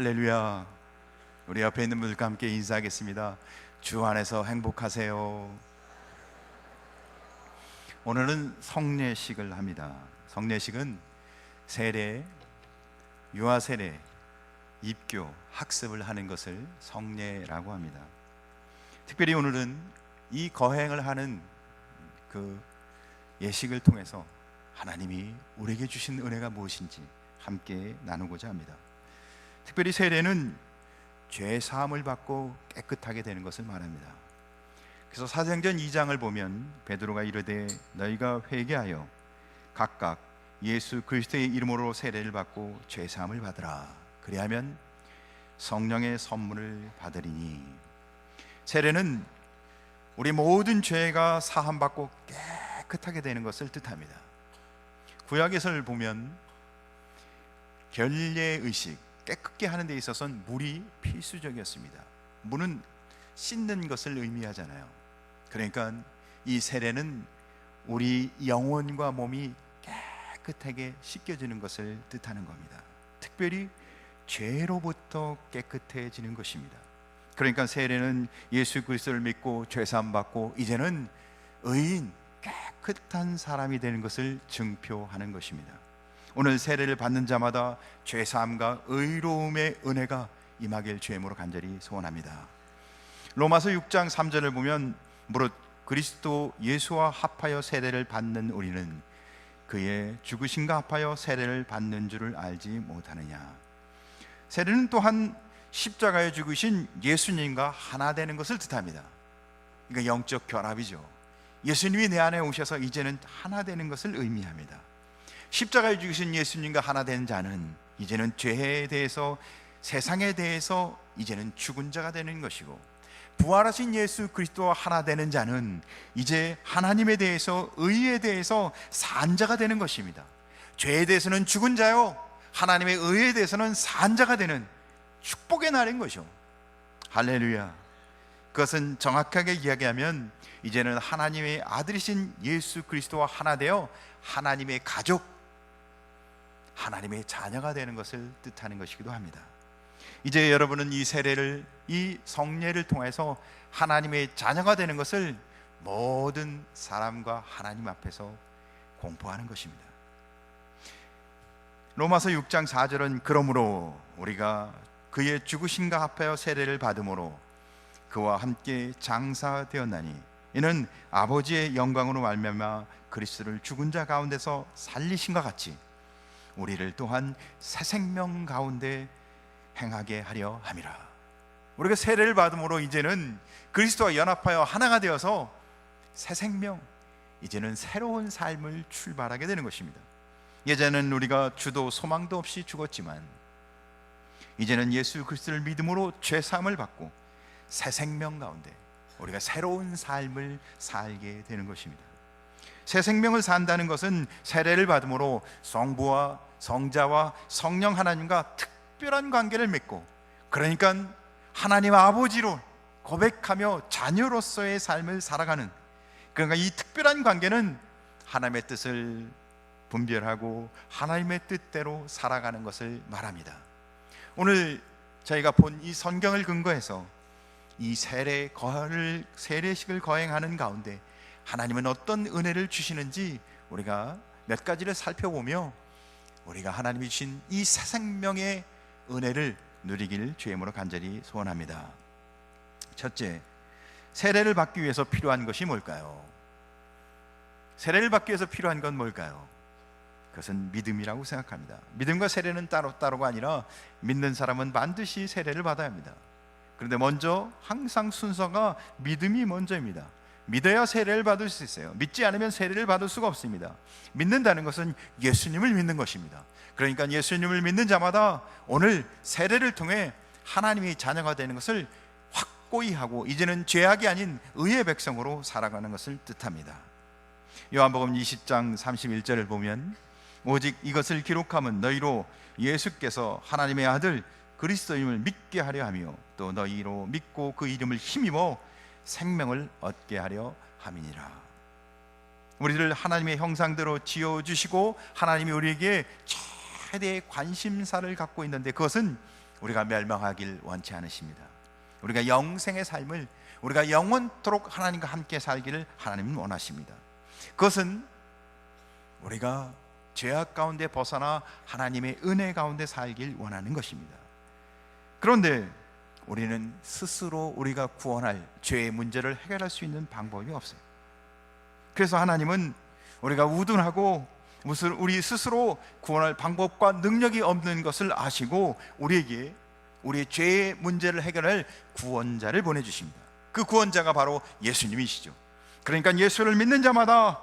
할렐루야. 우리 옆에 있는 분들과 함께 인사하겠습니다. 주 안에서 행복하세요. 오늘은 성례식을 합니다. 성례식은 세례, 유아 세례, 입교, 학습을 하는 것을 성례라고 합니다. 특별히 오늘은 이 거행을 하는 그 예식을 통해서 하나님이 우리에게 주신 은혜가 무엇인지 함께 나누고자 합니다. 특별히 세례는 죄 사함을 받고 깨끗하게 되는 것을 말합니다. 그래서 사도행전 2장을 보면 베드로가 이르되 너희가 회개하여 각각 예수 그리스도의 이름으로 세례를 받고 죄 사함을 받으라. 그리하면 성령의 선물을 받으리니 세례는 우리 모든 죄가 사함 받고 깨끗하게 되는 것을 뜻합니다. 구약에서를 보면 결례 의식 깨끗게 하는 데 있어서는 물이 필수적이었습니다. 물은 씻는 것을 의미하잖아요. 그러니까 이 세례는 우리 영혼과 몸이 깨끗하게 씻겨지는 것을 뜻하는 겁니다. 특별히 죄로부터 깨끗해지는 것입니다. 그러니까 세례는 예수 그리스도를 믿고 죄 사함 받고 이제는 의인 깨끗한 사람이 되는 것을 증표하는 것입니다. 오늘 세례를 받는 자마다 죄 사함과 의로움의 은혜가 임하길 주임으로 간절히 소원합니다. 로마서 6장 3절을 보면 무릇 그리스도 예수와 합하여 세례를 받는 우리는 그의 죽으신가 합하여 세례를 받는 줄을 알지 못하느냐. 세례는 또한 십자가에 죽으신 예수님과 하나 되는 것을 뜻합니다. 그러니까 영적 결합이죠. 예수님이 내 안에 오셔서 이제는 하나 되는 것을 의미합니다. 십자가에 죽으신 예수님과 하나 된 자는 이제는 죄에 대해서 세상에 대해서 이제는 죽은 자가 되는 것이고 부활하신 예수 그리스도와 하나 되는 자는 이제 하나님에 대해서 의에 대해서 산 자가 되는 것입니다. 죄에 대해서는 죽은 자요. 하나님의 의에 대해서는 산 자가 되는 축복의 날인 것이죠. 할렐루야. 그것은 정확하게 이야기하면 이제는 하나님의 아들이신 예수 그리스도와 하나 되어 하나님의 가족, 하나님의 자녀가 되는 것을 뜻하는 것이기도 합니다. 이제 여러분은 이 세례를 이 성례를 통해서 하나님의 자녀가 되는 것을 모든 사람과 하나님 앞에서 공포하는 것입니다. 로마서 6장 4절은 그러므로 우리가 그의 죽으신가 합하여 세례를 받음으로 그와 함께 장사되었나니 이는 아버지의 영광으로 말미암아 그리스도를 죽은 자 가운데서 살리신과 같이 우리를 또한 새 생명 가운데 행하게 하려 함이라. 우리가 세례를 받음으로 이제는 그리스도와 연합하여 하나가 되어서 새 생명, 이제는 새로운 삶을 출발하게 되는 것입니다. 예전에는 우리가 주도 소망도 없이 죽었지만 이제는 예수 그리스도를 믿음으로 죄 사함을 받고 새 생명 가운데 우리가 새로운 삶을 살게 되는 것입니다. 새 생명을 산다는 것은 세례를 받음으로 성부와 성자와 성령 하나님과 특별한 관계를 맺고 그러니까 하나님 아버지로 고백하며 자녀로서의 삶을 살아가는 그러니까 이 특별한 관계는 하나님의 뜻을 분별하고 하나님의 뜻대로 살아가는 것을 말합니다. 오늘 저희가 본 이 성경을 근거해서 이 세례 거를 세례식을 거행하는 가운데 하나님은 어떤 은혜를 주시는지 우리가 몇 가지를 살펴보며 우리가 하나님이 주신 이새 생명의 은혜를 누리길 주임으로 간절히 소원합니다. 첫째, 세례를 받기 위해서 필요한 것이 뭘까요? 세례를 받기 위해서 필요한 건 뭘까요? 그것은 믿음이라고 생각합니다. 믿음과 세례는 따로 따로가 아니라 믿는 사람은 반드시 세례를 받아야 합니다. 그런데 먼저 항상 순서가 믿음이 먼저입니다. 믿어야 세례를 받을 수 있어요. 믿지 않으면 세례를 받을 수가 없습니다. 믿는다는 것은 예수님을 믿는 것입니다. 그러니까 예수님을 믿는 자마다 오늘 세례를 통해 하나님의 자녀가 되는 것을 확고히 하고 이제는 죄악이 아닌 의의 백성으로 살아가는 것을 뜻합니다. 요한복음 20장 31절을 보면 오직 이것을 기록함은 너희로 예수께서 하나님의 아들 그리스도임을 믿게 하려 하며 또 너희로 믿고 그 이름을 힘입어 생명을 얻게 하려 함이니라. 우리를 하나님의 형상대로 지어 주시고 하나님이 우리에게 최대의 관심사를 갖고 있는데 그것은 우리가 멸망하길 원치 않으십니다. 우리가 영생의 삶을 우리가 영원토록 하나님과 함께 살기를 하나님은 원하십니다. 그것은 우리가 죄악 가운데 벗어나 하나님의 은혜 가운데 살길 원하는 것입니다. 그런데 우리는 스스로 우리가 구원할 죄의 문제를 해결할 수 있는 방법이 없어요. 그래서 하나님은 우리가 우둔하고 무슨 우리 스스로 구원할 방법과 능력이 없는 것을 아시고 우리에게 우리의 죄의 문제를 해결할 구원자를 보내주십니다. 그 구원자가 바로 예수님이시죠. 그러니까 예수를 믿는 자마다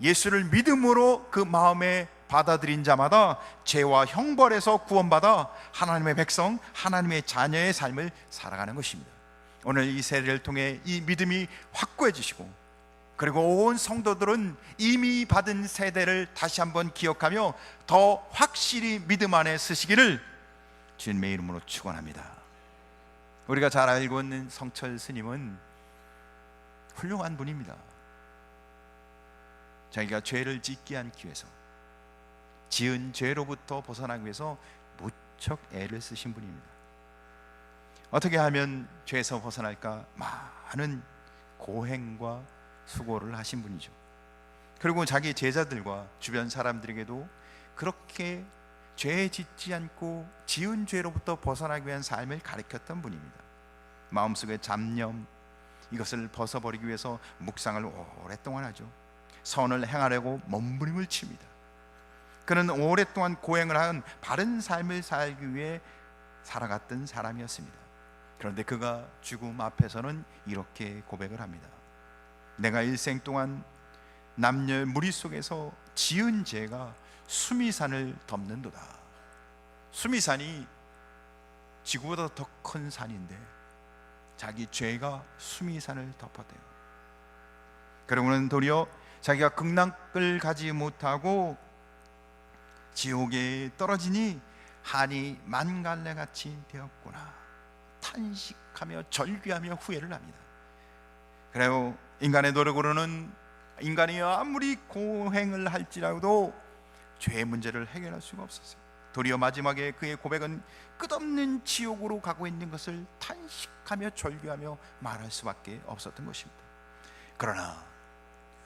예수를 믿음으로 그 마음에 받아들인 자마다 죄와 형벌에서 구원받아 하나님의 백성, 하나님의 자녀의 삶을 살아가는 것입니다. 오늘 이 세례를 통해 이 믿음이 확고해지시고 그리고 온 성도들은 이미 받은 세대를 다시 한번 기억하며 더 확실히 믿음 안에 서시기를 주님의 이름으로 축원합니다. 우리가 잘 알고 있는 성철 스님은 훌륭한 분입니다. 자기가 죄를 짓지 않기 위해서 지은 죄로부터 벗어나기 위해서 무척 애를 쓰신 분입니다. 어떻게 하면 죄에서 벗어날까 많은 고행과 수고를 하신 분이죠. 그리고 자기 제자들과 주변 사람들에게도 그렇게 죄 짓지 않고 지은 죄로부터 벗어나기 위한 삶을 가르쳤던 분입니다. 마음속의 잡념 이것을 벗어버리기 위해서 묵상을 오랫동안 하죠. 선을 행하려고 몸부림을 칩니다. 그는 오랫동안 고행을 한 바른 삶을 살기 위해 살아갔던 사람이었습니다. 그런데 그가 죽음 앞에서는 이렇게 고백을 합니다. 내가 일생 동안 남녀의 무리 속에서 지은 죄가 수미산을 덮는도다. 수미산이 지구보다 더 큰 산인데 자기 죄가 수미산을 덮었대요. 그러고는 도리어 자기가 극락을 가지 못하고 지옥에 떨어지니 한이 만 갈래 같이 되었구나. 탄식하며 절규하며 후회를 합니다. 그래요. 인간의 노력으로는 인간이 아무리 고행을 할지라도 죄의 문제를 해결할 수가 없었어요. 도리어 마지막에 그의 고백은 끝없는 지옥으로 가고 있는 것을 탄식하며 절규하며 말할 수밖에 없었던 것입니다. 그러나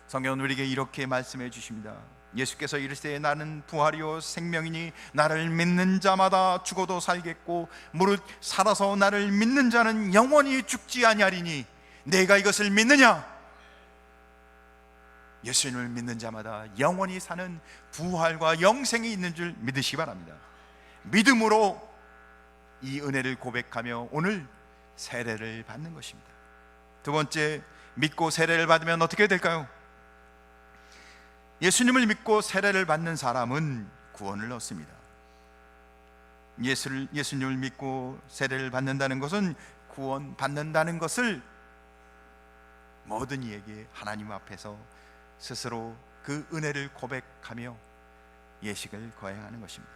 성경은 우리에게 이렇게 말씀해 주십니다. 예수께서 이르시되 나는 부활이요 생명이니 나를 믿는 자마다 죽어도 살겠고 무릇 살아서 나를 믿는 자는 영원히 죽지 아니하리니 내가 이것을 믿느냐? 예수님을 믿는 자마다 영원히 사는 부활과 영생이 있는 줄 믿으시기 바랍니다. 믿음으로 이 은혜를 고백하며 오늘 세례를 받는 것입니다. 두 번째, 믿고 세례를 받으면 어떻게 될까요? 예수님을 믿고 세례를 받는 사람은 구원을 얻습니다. 예수를 예수님을 믿고 세례를 받는다는 것은 구원 받는다는 것을 모든 이에게 하나님 앞에서 스스로 그 은혜를 고백하며 예식을 거행하는 것입니다.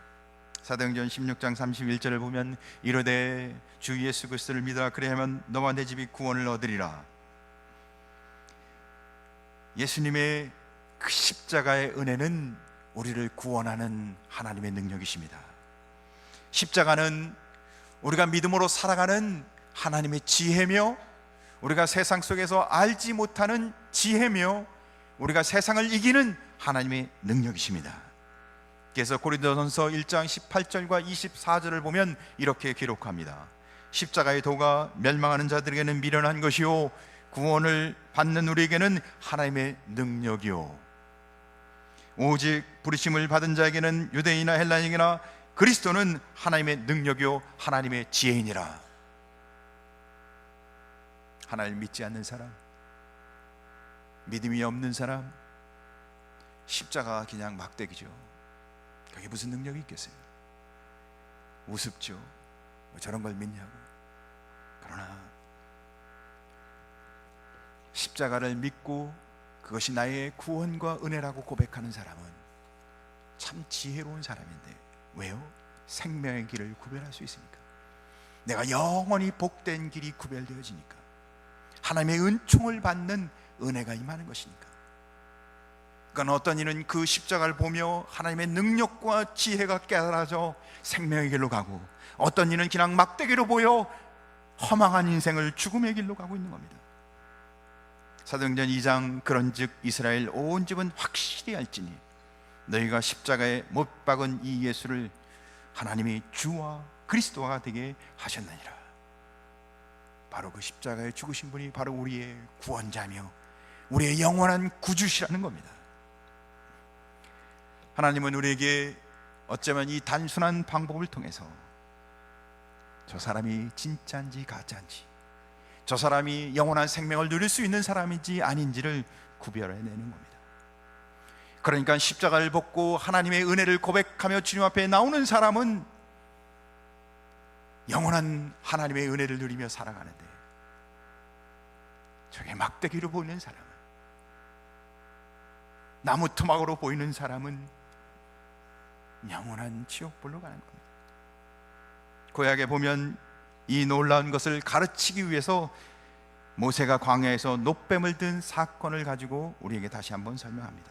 사도행전 16장 31절을 보면 이르되 주 예수 그리스도를 믿으라 그리하면 너와 내 집이 구원을 얻으리라. 예수님의 그 십자가의 은혜는 우리를 구원하는 하나님의 능력이십니다. 십자가는 우리가 믿음으로 살아가는 하나님의 지혜며 우리가 세상 속에서 알지 못하는 지혜며 우리가 세상을 이기는 하나님의 능력이십니다. 그래서 고린도전서 1장 18절과 24절을 보면 이렇게 기록합니다. 십자가의 도가 멸망하는 자들에게는 미련한 것이요 구원을 받는 우리에게는 하나님의 능력이요 오직 부르심을 받은 자에게는 유대인이나 헬라인이나 그리스도는 하나님의 능력이요 하나님의 지혜이니라. 하나님 믿지 않는 사람 믿음이 없는 사람 십자가 그냥 막대기죠. 그게 무슨 능력이 있겠어요? 우습죠. 뭐 저런 걸 믿냐고. 그러나 십자가를 믿고 그것이 나의 구원과 은혜라고 고백하는 사람은 참 지혜로운 사람인데 왜요? 생명의 길을 구별할 수 있으니까. 내가 영원히 복된 길이 구별되어지니까. 하나님의 은총을 받는 은혜가 임하는 것이니까. 그러니까 어떤 이는 그 십자가를 보며 하나님의 능력과 지혜가 깨달아져 생명의 길로 가고 어떤 이는 그냥 막대기로 보여 허망한 인생을 죽음의 길로 가고 있는 겁니다. 사도행전 2장 그런즉 이스라엘 온 집은 확실히 알지니 너희가 십자가에 못 박은 이 예수를 하나님이 주와 그리스도가 되게 하셨느니라. 바로 그 십자가에 죽으신 분이 바로 우리의 구원자며 우리의 영원한 구주시라는 겁니다. 하나님은 우리에게 어쩌면 이 단순한 방법을 통해서 저 사람이 진짜인지 가짜인지 저 사람이 영원한 생명을 누릴 수 있는 사람인지 아닌지를 구별해내는 겁니다. 그러니까 십자가를 벗고 하나님의 은혜를 고백하며 주님 앞에 나오는 사람은 영원한 하나님의 은혜를 누리며 살아가는데 저게 막대기로 보이는 사람은 나무 토막으로 보이는 사람은 영원한 지옥불로 가는 겁니다. 구약에 보면 이 놀라운 것을 가르치기 위해서 모세가 광야에서 노뱀을 든 사건을 가지고 우리에게 다시 한번 설명합니다.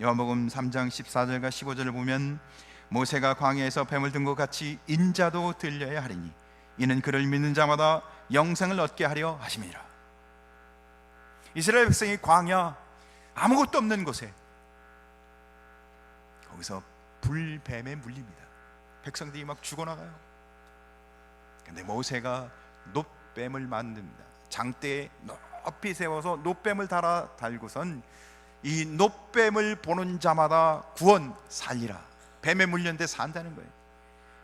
요한복음 3장 14절과 15절을 보면 모세가 광야에서 뱀을 든 것 같이 인자도 들려야 하리니 이는 그를 믿는 자마다 영생을 얻게 하려 하심이라. 이스라엘 백성이 광야 아무것도 없는 곳에 거기서 불뱀에 물립니다. 백성들이 막 죽어나가요. 근데 모세가 노뱀을 만듭니다. 장대에 높이 세워서 노뱀을 달아 달고선 이 노뱀을 보는 자마다 구원 살리라. 뱀에 물렸는데 산다는 거예요.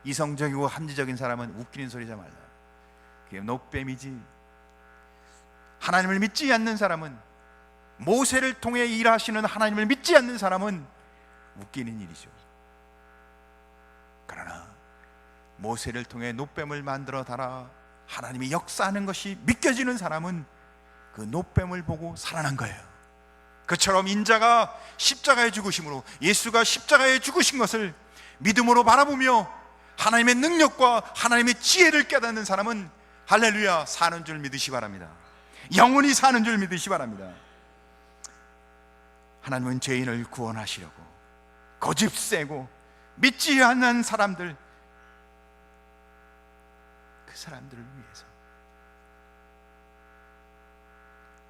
이성적이고 합리적인 사람은 웃기는 소리자 말라. 그게 노뱀이지. 하나님을 믿지 않는 사람은 모세를 통해 일하시는 하나님을 믿지 않는 사람은 웃기는 일이죠. 그러나 모세를 통해 노뱀을 만들어 달아 하나님이 역사하는 것이 믿겨지는 사람은 그 노뱀을 보고 살아난 거예요. 그처럼 인자가 십자가에 죽으심으로 예수가 십자가에 죽으신 것을 믿음으로 바라보며 하나님의 능력과 하나님의 지혜를 깨닫는 사람은 할렐루야 사는 줄 믿으시 바랍니다. 영원히 사는 줄 믿으시 바랍니다. 하나님은 죄인을 구원하시려고 고집세고 믿지 않는 사람들 그 사람들을 위해서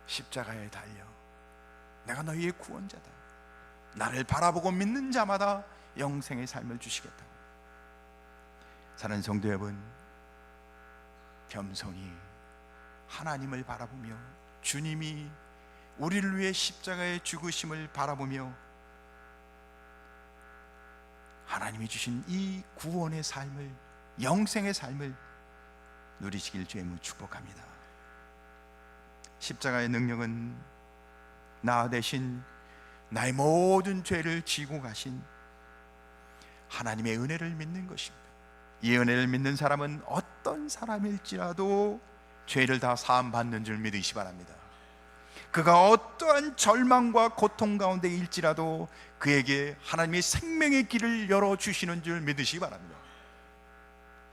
십자가에 달려 내가 너희의 구원자다. 나를 바라보고 믿는 자마다 영생의 삶을 주시겠다고. 사는 성도 여러분, 겸손히 하나님을 바라보며 주님이 우리를 위해 십자가의 죽으심을 바라보며 하나님이 주신 이 구원의 삶을 영생의 삶을 누리시길 주임을 축복합니다. 십자가의 능력은 나 대신 나의 모든 죄를 지고 가신 하나님의 은혜를 믿는 것입니다. 이 은혜를 믿는 사람은 어떤 사람일지라도 죄를 다 사함 받는 줄 믿으시 바랍니다. 그가 어떠한 절망과 고통 가운데 일지라도 그에게 하나님의 생명의 길을 열어 주시는 줄 믿으시기 바랍니다.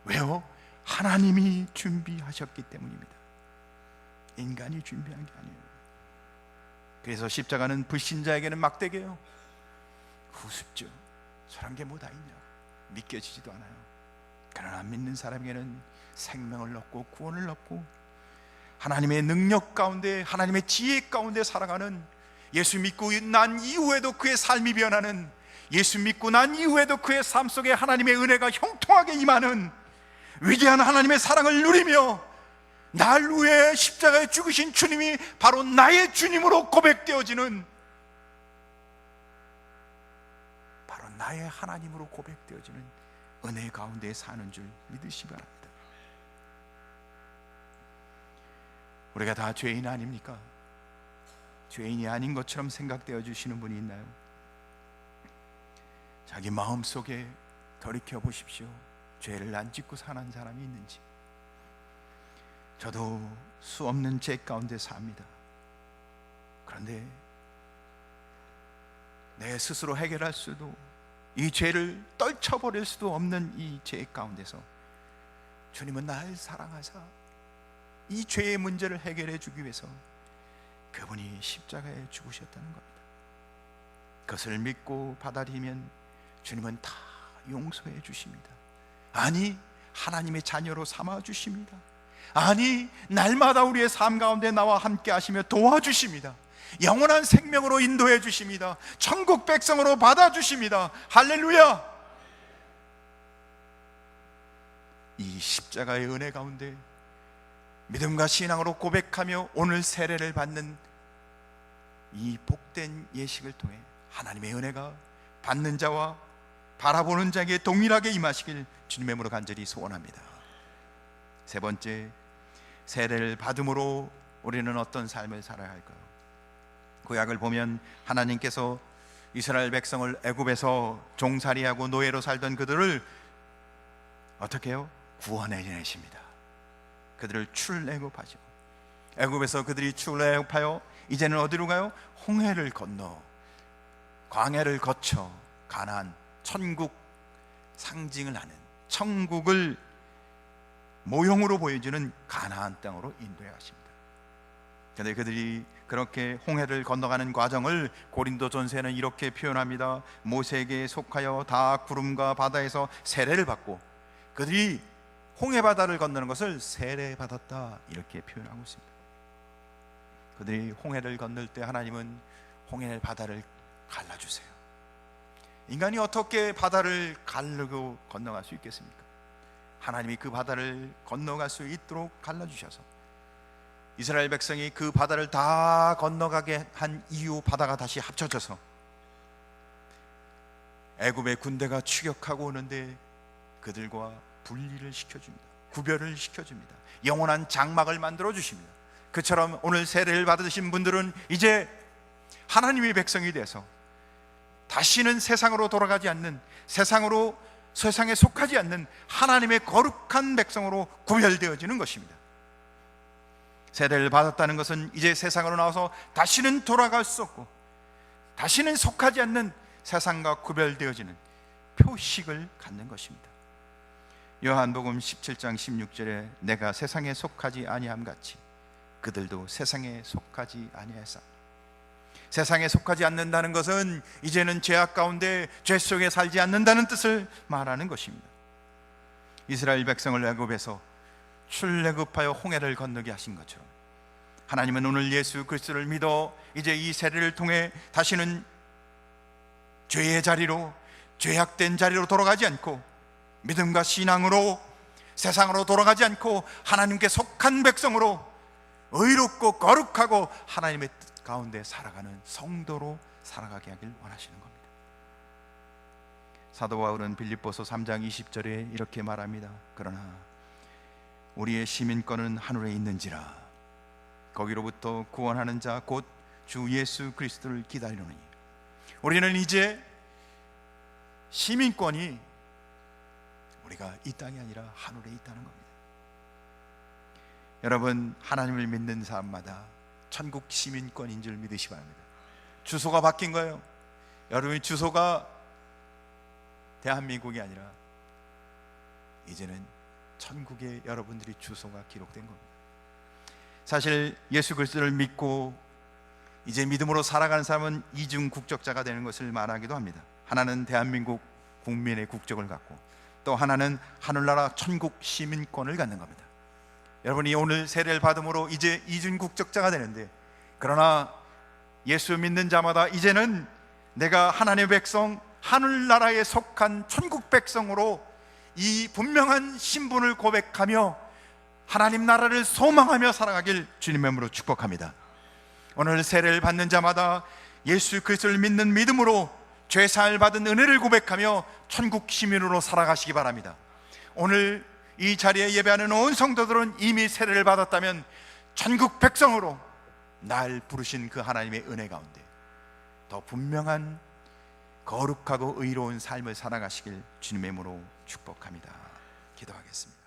왜요? 하나님이 준비하셨기 때문입니다. 인간이 준비한 게 아니에요. 그래서 십자가는 불신자에게는 막대기예요. 우습죠. 저런 게 뭐다 있냐? 믿겨지지도 않아요. 그러나 믿는 사람에게는 생명을 얻고 구원을 얻고 하나님의 능력 가운데 하나님의 지혜 가운데 살아가는 예수 믿고 난 이후에도 그의 삶이 변하는 예수 믿고 난 이후에도 그의 삶 속에 하나님의 은혜가 형통하게 임하는 위대한 하나님의 사랑을 누리며 날 위해 십자가에 죽으신 주님이 바로 나의 주님으로 고백되어지는 바로 나의 하나님으로 고백되어지는 은혜 가운데 사는 줄 믿으시 바랍니다. 우리가 다 죄인 아닙니까? 죄인이 아닌 것처럼 생각되어 주시는 분이 있나요? 자기 마음 속에 돌이켜 보십시오. 죄를 안 짓고 사는 사람이 있는지. 저도 수 없는 죄 가운데 삽니다. 그런데 내 스스로 해결할 수도 이 죄를 떨쳐버릴 수도 없는 이 죄 가운데서 주님은 날 사랑하사 이 죄의 문제를 해결해 주기 위해서 그분이 십자가에 죽으셨다는 겁니다. 그것을 믿고 받아들이면 주님은 다 용서해 주십니다. 아니 하나님의 자녀로 삼아 주십니다. 아니 날마다 우리의 삶 가운데 나와 함께 하시며 도와주십니다. 영원한 생명으로 인도해 주십니다. 천국 백성으로 받아 주십니다. 할렐루야. 이 십자가의 은혜 가운데 믿음과 신앙으로 고백하며 오늘 세례를 받는 이 복된 예식을 통해 하나님의 은혜가 받는 자와 바라보는 자에게 동일하게 임하시길 주님의 이름으로 간절히 소원합니다. 세 번째, 세례를 받음으로 우리는 어떤 삶을 살아야 할까요? 구약을 보면 하나님께서 이스라엘 백성을 애굽에서 종살이하고 노예로 살던 그들을 어떻게 해요? 구원해 내십니다. 그들을 출애굽하죠. 애굽에서 그들이 출애굽하여 이제는 어디로 가요? 홍해를 건너 광야를 거쳐 가나안 천국 상징을 하는 천국을 모형으로 보여주는 가나안 땅으로 인도해 가십니다. 그런데 그들이 그렇게 홍해를 건너가는 과정을 고린도전서에는 이렇게 표현합니다. 모세에게 속하여 다 구름과 바다에서 세례를 받고 그들이 홍해 바다를 건너는 것을 세례 받았다 이렇게 표현하고 있습니다. 그들이 홍해를 건널 때 하나님은 홍해 바다를 갈라 주세요. 인간이 어떻게 바다를 가르고 건너갈 수 있겠습니까? 하나님이 그 바다를 건너갈 수 있도록 갈라 주셔서 이스라엘 백성이 그 바다를 다 건너가게 한 이후 바다가 다시 합쳐져서 애굽의 군대가 추격하고 오는데 그들과 분리를 시켜줍니다. 구별을 시켜줍니다. 영원한 장막을 만들어 주십니다. 그처럼 오늘 세례를 받으신 분들은 이제 하나님의 백성이 돼서 다시는 세상으로 돌아가지 않는 세상으로 세상에 속하지 않는 하나님의 거룩한 백성으로 구별되어지는 것입니다. 세례를 받았다는 것은 이제 세상으로 나와서 다시는 돌아갈 수 없고 다시는 속하지 않는 세상과 구별되어지는 표식을 갖는 것입니다. 요한복음 17장 16절에 내가 세상에 속하지 아니함 같이 그들도 세상에 속하지 아니하사 세상에 속하지 않는다는 것은 이제는 죄악 가운데 죄 속에 살지 않는다는 뜻을 말하는 것입니다. 이스라엘 백성을 애굽에서 출애굽하여 홍해를 건너게 하신 것처럼 하나님은 오늘 예수 그리스도를 믿어 이제 이 세례를 통해 다시는 죄의 자리로 죄악된 자리로 돌아가지 않고 믿음과 신앙으로 세상으로 돌아가지 않고 하나님께 속한 백성으로 의롭고 거룩하고 하나님의 뜻 가운데 살아가는 성도로 살아가게 하길 원하시는 겁니다. 사도 바울은 빌립보서 3장 20절에 이렇게 말합니다. 그러나 우리의 시민권은 하늘에 있는지라 거기로부터 구원하는 자 곧 주 예수 그리스도를 기다리노니 우리는 이제 시민권이 우리가 이 땅이 아니라 하늘에 있다는 겁니다. 여러분 하나님을 믿는 사람마다 천국 시민권인 줄 믿으시 기 바랍니다. 주소가 바뀐 거예요. 여러분의 주소가 대한민국이 아니라 이제는 천국에 여러분들이 주소가 기록된 겁니다. 사실 예수 그리스도를 믿고 이제 믿음으로 살아가는 사람은 이중 국적자가 되는 것을 말하기도 합니다. 하나는 대한민국 국민의 국적을 갖고 또 하나는 하늘나라 천국 시민권을 갖는 겁니다. 여러분이 오늘 세례를 받음으로 이제 이중 국적자가 되는데 그러나 예수 믿는 자마다 이제는 내가 하나님의 백성 하늘나라에 속한 천국 백성으로 이 분명한 신분을 고백하며 하나님 나라를 소망하며 살아가길 주님의 이름으로 축복합니다. 오늘 세례를 받는 자마다 예수 그리스도를 믿는 믿음으로 죄사를 받은 은혜를 고백하며 천국 시민으로 살아가시기 바랍니다. 오늘 이 자리에 예배하는 온 성도들은 이미 세례를 받았다면 천국 백성으로 날 부르신 그 하나님의 은혜 가운데 더 분명한 거룩하고 의로운 삶을 살아가시길 주님의 이름으로 축복합니다. 기도하겠습니다.